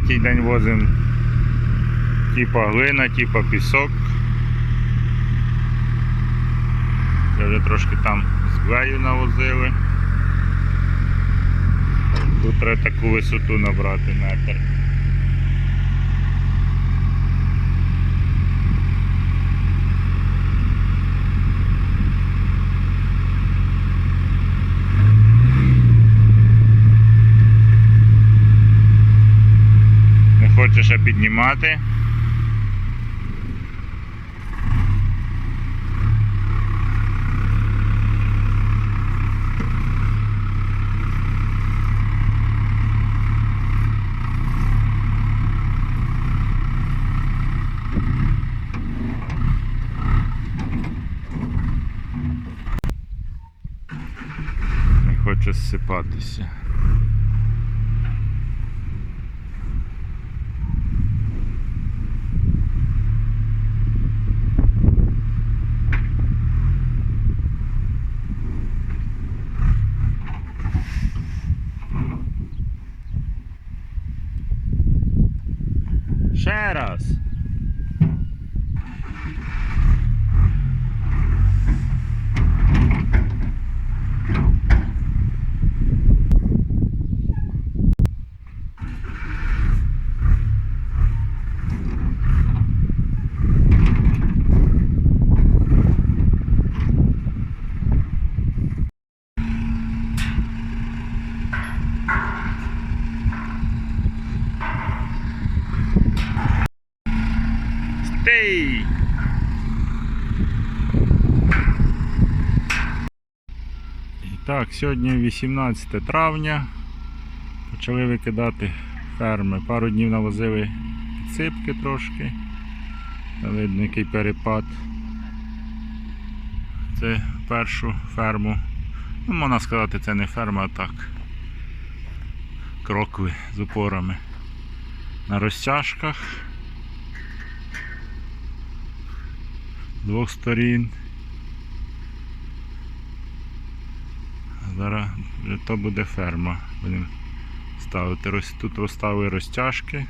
день возимо типа глина, типа пісок. Це вже трошки там з глею навозили. Тут треба таку висоту набрати метр. Не ще піднімати. Не хоче зсипатися. Ще Стей! І так, сьогодні 18 травня. Почали викидати ферми. Пару днів навозили підсипки трошки. Видно, який перепад. Це першу ферму. Ну, можна сказати, це не ферма, а так. Крокви з опорами. На розтяжках. Двох сторін. Зараз то буде ферма. Будемо ставити. Тут розставили розтяжки.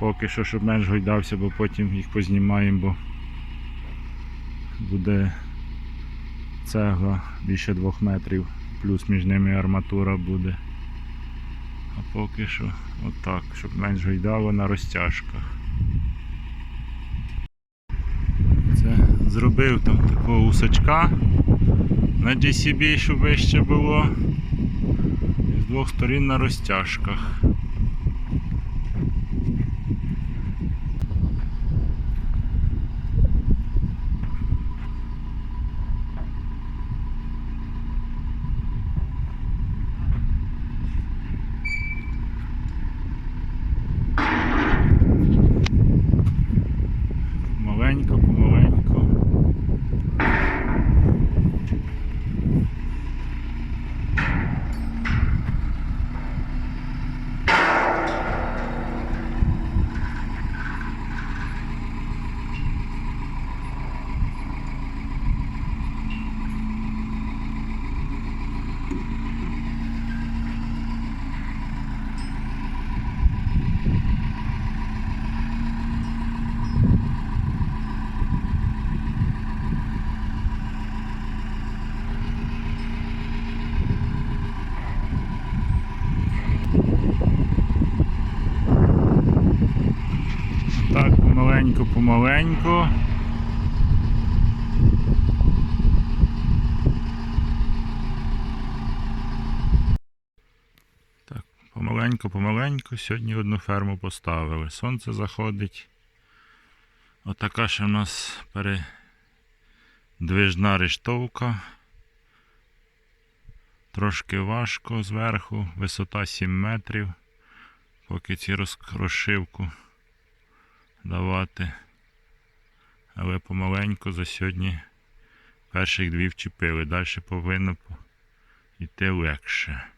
Поки що, щоб менш гойдався, бо потім їх познімаємо, бо буде цегла більше двох метрів, плюс між ними арматура буде. А поки що отак, щоб менш гойдало на розтяжках. Це зробив там такого усачка на DCB, щоб вище було. І з двох сторін на розтяжках. Помаленьку, помаленьку. Так, помаленьку, помаленьку. Сьогодні одну ферму поставили. Сонце заходить. Отака ще в нас передвижна рештовка. Трошки важко зверху, висота 7 метрів. Поки ці роз- розшивку давати. Але помаленьку за сьогодні перших дві вчепили. Далі повинно йти легше.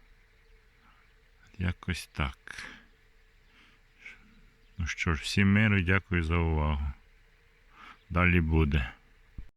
Якось так. Ну що ж, всім миру, дякую за увагу. Далі буде.